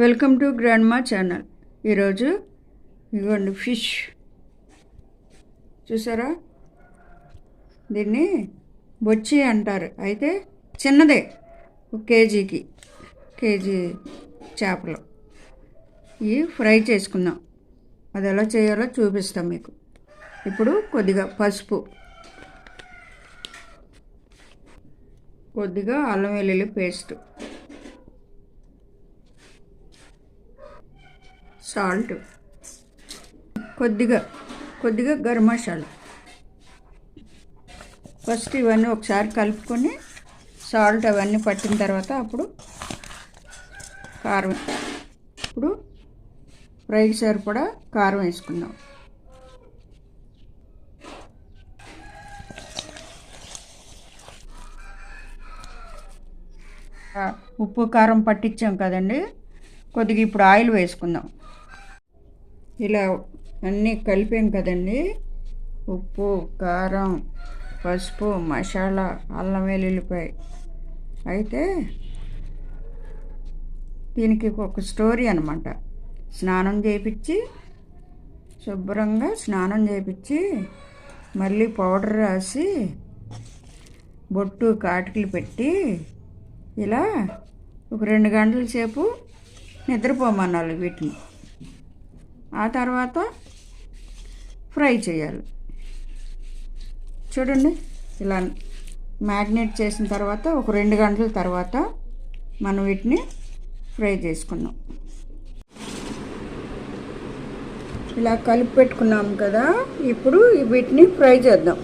Welcome to grand మా channel. ఈరోజు ఇదిగోండి ఫిష్. చూసారా? దీన్ని బొచ్చి అంటారు. అయితే చిన్నదే ఒక కేజీకి కేజీ చేపలు. ఇవి ఫ్రై చేసుకుందాం. అది ఎలా చేయాలో చూపిస్తాం మీకు. ఇప్పుడు కొద్దిగా పసుపు కొద్దిగా అల్లం వెల్లుల్లి పేస్ట్. సాల్ట్. కొద్దిగా కొద్దిగా గరం మసాలా. ఫస్ట్ ఇవన్నీ ఒకసారి కలుపుకొని సాల్ట్ అవన్నీ పట్టిన తర్వాత అప్పుడు కారం ఇప్పుడు ఫ్రైకి సరిపడా కారం వేసుకుందాం. ఉప్పు కారం పట్టించాం కదండి. కొద్దిగా ఇప్పుడు ఆయిల్ వేసుకుందాం. ఇలా అన్నీ కలిపాం కదండి. ఉప్పు కారం పసుపు మసాలా అల్లం వెల్లుల్లిపాయ. అయితే దీనికి ఒక స్టోరీ అనమాట స్నానం చేయించి శుభ్రంగా స్నానం చేయించి మళ్ళీ పౌడర్ రాసి బొట్టు కాటికలు పెట్టి ఇలా ఒక రెండు గంటల సేపు నిద్రపోమన్నాలి వీటిని. ఆ తర్వాత ఫ్రై చేయాలి. చూడండి ఇలా మ్యాగ్నేట్ చేసిన తర్వాత ఒక రెండు గంటల తర్వాత మనం వీటిని ఫ్రై చేసుకున్నాం. ఇలా కలిపి పెట్టుకున్నాం కదా ఇప్పుడు వీటిని ఫ్రై చేద్దాం.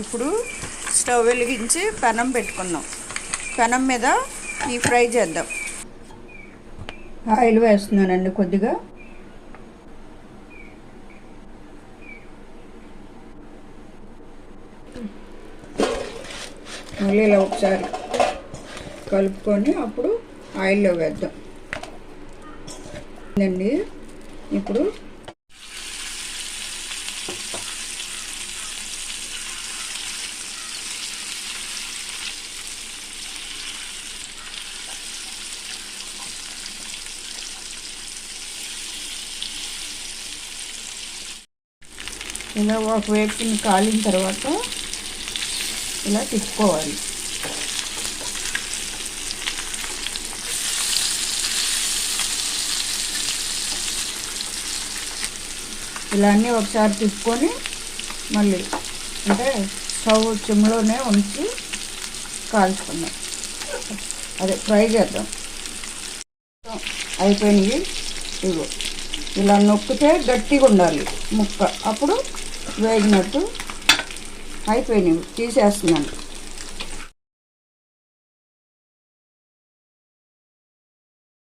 ఇప్పుడు స్టవ్ వెలిగించి పెనం పెట్టుకున్నాం. పెనం మీద ఈ ఫ్రై చేద్దాం. ఆయిల్ వేస్తున్నానండి కొద్దిగా. మళ్ళీ ఇలా ఒకసారి కలుపుకొని అప్పుడు ఆయిల్లో వేద్దాం. అండి ఇప్పుడు ఇలా ఒక వేపుని కాలిన తర్వాత ఇలా తిప్పుకోవాలి. ఇలా అన్నీ ఒకసారి తిప్పుకొని మళ్ళీ అంటే స్టవ్ చిమ్లోనే ఉంచి కాల్చుకుందాం. అదే ఫ్రై చేద్దాం. అయిపోయినాయి ఇగో ఇలా నొక్కితే గట్టిగా ఉండాలి ముక్క. అప్పుడు వేగినట్టు అయిపోయినాయి తీసేస్తున్నాను.